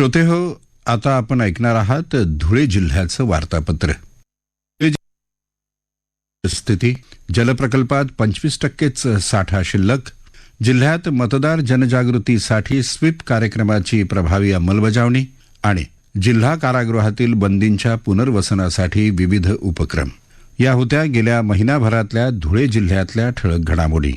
श्रोते हो आता आपण ऐकणार आहात धुळे जिल्ह्याचं वार्तापत्र. स्थिती जलप्रकल्पात पंचवीस टक्केच साठा शिल्लक. जिल्ह्यात मतदार जनजागृतीसाठी स्वीप कार्यक्रमाची प्रभावी अंमलबजावणी आणि जिल्हा कारागृहातील बंदींच्या पुनर्वसनासाठी विविध उपक्रम. या होत्या गेल्या महिनाभरातल्या धुळे जिल्ह्यातल्या ठळक घडामोडी.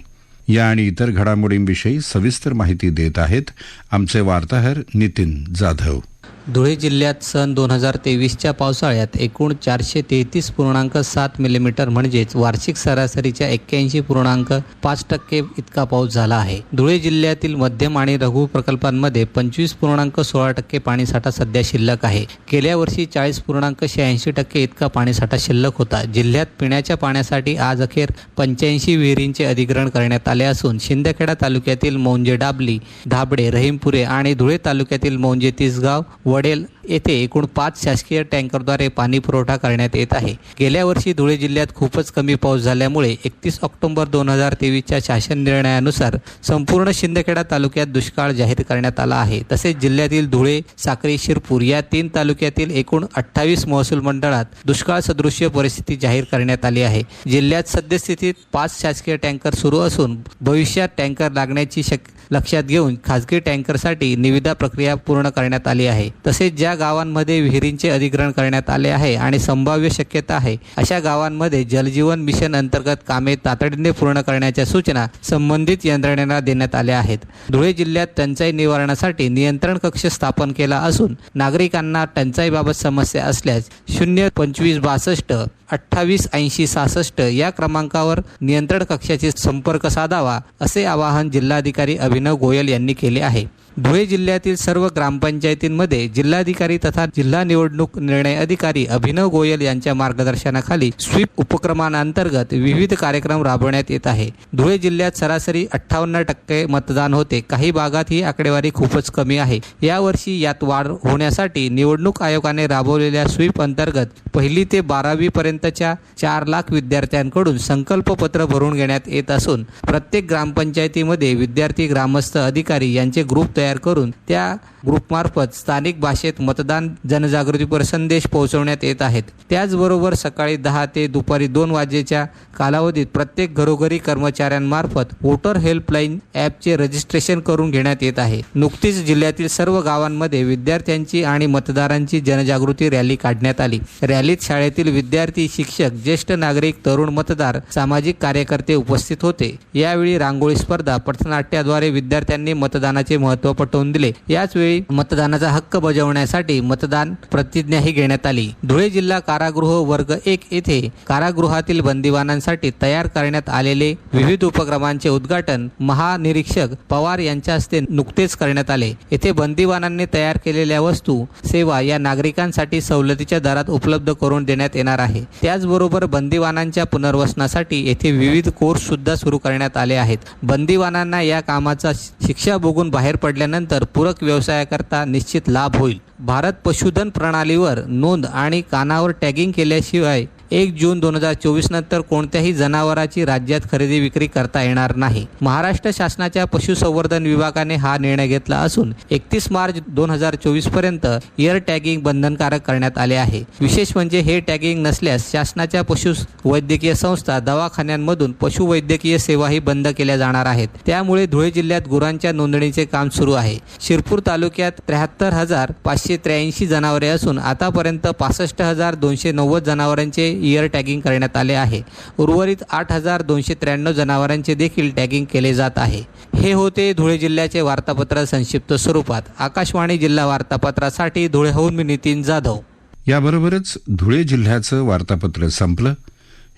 या आणि इतर घडामोडींविषयी सविस्तर माहिती देत आहेत आमचे वार्ताहर नितीन जाधव. धुळे जिल्ह्यात सन दोन हजार तेवीसच्या पावसाळ्यात एकूण चारशे तेहतीस पूर्णांक सात मिलीमीटर म्हणजेच वार्षिक सरासरीच्या एक्क्याऐंशी पूर्णांक पाच टक्के इतका पाऊस झाला आहे. धुळे जिल्ह्यातील मध्यम आणि लघु प्रकल्पांमध्ये पंचवीस पूर्णांक सोळा टक्के पाणीसाठा सध्या शिल्लक आहे. गेल्या वर्षी चाळीस पूर्णांक शहाऐंशी टक्के इतका पाणीसाठा शिल्लक होता. जिल्ह्यात पिण्याच्या पाण्यासाठी आज अखेर पंच्याऐंशी विहिरींचे अधिग्रहण करण्यात आले असून शिंदखेडा तालुक्यातील मौंजे डाबली धाबडे रहीमपुरे आणि धुळे तालुक्यातील मौंजे तिसगाव वडेल येथे एकूण पाच शासकीय टँकरद्वारे पाणी पुरवठा करण्यात येत आहे. गेल्या वर्षी धुळे जिल्ह्यात खूपच कमी पाऊस झाल्यामुळे एकतीस ऑक्टोबर दोन हजार तेवीसच्या शासन निर्णयानुसार संपूर्ण शिंदखेडा तालुक्यात दुष्काळ जाहीर करण्यात आला आहे. तसेच जिल्ह्यातील धुळे साक्री शिरपूर या तीन तालुक्यातील एकूण अठ्ठावीस महसूल मंडळात दुष्काळ सदृश्य परिस्थिती जाहीर करण्यात आली आहे. जिल्ह्यात सद्यस्थितीत पाच शासकीय टँकर सुरू असून भविष्यात टँकर लागण्याची शक लक्षात घेऊन खाजगी टँकरसाठी निविदा प्रक्रिया पूर्ण करण्यात आली आहे. तसेच ज्या गावांमध्ये विहिरींचे अधिग्रहण करण्यात आले आहे आणि संभाव्य शक्यता आहे. अशा गावांमध्ये जलजीवन मिशन अंतर्गत कामे तातडीने पूर्ण करण्याच्या सूचना संबंधित यंत्रणेला देण्यात आल्या आहेत. धुळे जिल्ह्यात टंचाई निवारणासाठी नियंत्रण कक्ष स्थापन केला असून नागरिकांना टंचाईबाबत समस्या असल्यास शून्य पंचवीस बासष्ट अठ्ठावीस ऐंशी सहासष्ट या क्रमांकावर नियंत्रण कक्षाशी संपर्क साधावा असे आवाहन जिल्हाधिकारी अभिनव गोयल यांनी केले आहे. धुळे जिल्ह्यातील सर्व ग्रामपंचायतींमध्ये जिल्हाधिकारी तथा जिल्हा निवडणूक निर्णय अधिकारी अभिनव गोयल यांच्या मार्गदर्शनाखाली स्वीप उपक्रमांतर्गत विविध कार्यक्रम राबवण्यात येत आहे. धुळे जिल्ह्यात सरासरी अठ्ठावन्न टक्के मतदान होते. काही भागात ही आकडेवारी खूपच कमी आहे. यावर्षी यात वाढ होण्यासाठी निवडणूक आयोगाने राबवलेल्या स्वीप अंतर्गत पहिली ते बारावी पर्यंतच्या चार लाख विद्यार्थ्यांकडून संकल्पपत्र भरून घेण्यात येत असून प्रत्येक ग्रामपंचायतीमध्ये विद्यार्थी ग्रामस्थ अधिकारी यांचे ग्रुप तयार करून त्या ग्रुपमार्फत स्थानिक भाषेत मतदान जनजागृतीपर संदेश पोहोचवण्यात येत आहेत. त्याचबरोबर सकाळी दहा ते दुपारी दोन वाजेच्या कालावधीत प्रत्येक घरोघरी कर्मचाऱ्यांमार्फत वोटर हेल्पलाईन ॲपचे रजिस्ट्रेशन करून घेण्यात येत आहे. नुकतीच जिल्ह्यातील सर्व गावांमध्ये विद्यार्थ्यांची आणि मतदारांची जनजागृती रॅली काढण्यात आली. रॅलीत शाळेतील विद्यार्थी शिक्षक ज्येष्ठ नागरिक तरुण मतदार सामाजिक कार्यकर्ते उपस्थित होते. यावेळी रांगोळी स्पर्धा पथनाट्याद्वारे विद्यार्थ्यांनी मतदानाचे महत्त्व पटवून दिले याचवेळी मतदानाचा हक्क बजावण्यासाठी मतदान प्रतिज्ञाही घेण्यात आली. धुळे जिल्हा कारागृह वर्ग एक येथे कारागृहातील बंदिवानांसाठी तयार करण्यात आलेले विविध उपक्रमांचे उद्घाटन महानिरीक्षक पवार यांच्या हस्ते नुकतेच करण्यात आले. येथे बंदिवानांनी तयार केलेल्या वस्तू सेवा या नागरिकांसाठी सवलतीच्या दरात उपलब्ध करून देण्यात येणार आहे. त्याचबरोबर बंदिवानांच्या पुनर्वसनासाठी येथे विविध कोर्स सुद्धा सुरू करण्यात आले आहेत. बंदिवानांना या कामाचा शिक्षा भोगून बाहेर पडल्यानंतर पूरक व्यवसायाकरता निश्चित लाभ होईल. भारत पशुधन प्रणालीवर नोंद आणि कानावर टॅगिंग केल्याशिवाय एक जून दोन हजार चोवीस नंतर कोणत्याही जनावराची राज्यात खरेदी विक्री करता येणार नाही. महाराष्ट्र शासनाच्या पशुसंवर्धन विभागाने हा निर्णय घेतला असून एकतीस मार्च दोन हजार चोवीसपर्यंत इयर टॅगिंग बंधनकारक करण्यात आले आहे. विशेष म्हणजे हे टॅगिंग नसल्यास शासनाच्या पशु वैद्यकीय संस्था दवाखान्यांमधून पशुवैद्यकीय सेवाही बंद केल्या जाणार आहेत. त्यामुळे धुळे जिल्ह्यात गुरांच्या नोंदणीचे काम सुरू आहे. शिरपूर तालुक्यात त्र्याहत्तर हजार पाचशे त्र्याऐंशी जनावरे असून आतापर्यंत पासष्ट हजार दोनशे नव्वद जनावरांचे इयर टॅगिंग करण्यात आले आहे. उर्वरित आठ हजार दोनशे त्र्याण्णव जनावरांचे देखील टॅगिंग केले जात आहे. हे होते धुळे जिल्ह्याचे वार्तापत्र संक्षिप्त स्वरूपात. आकाशवाणी जिल्हा वार्तापत्रासाठी धुळेहून मी नितीन जाधव. याबरोबरच धुळे जिल्ह्याचं वार्तापत्र संपलं.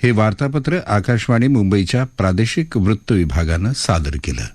हे वार्तापत्र आकाशवाणी मुंबईच्या प्रादेशिक वृत्त विभागानं सादर केलं.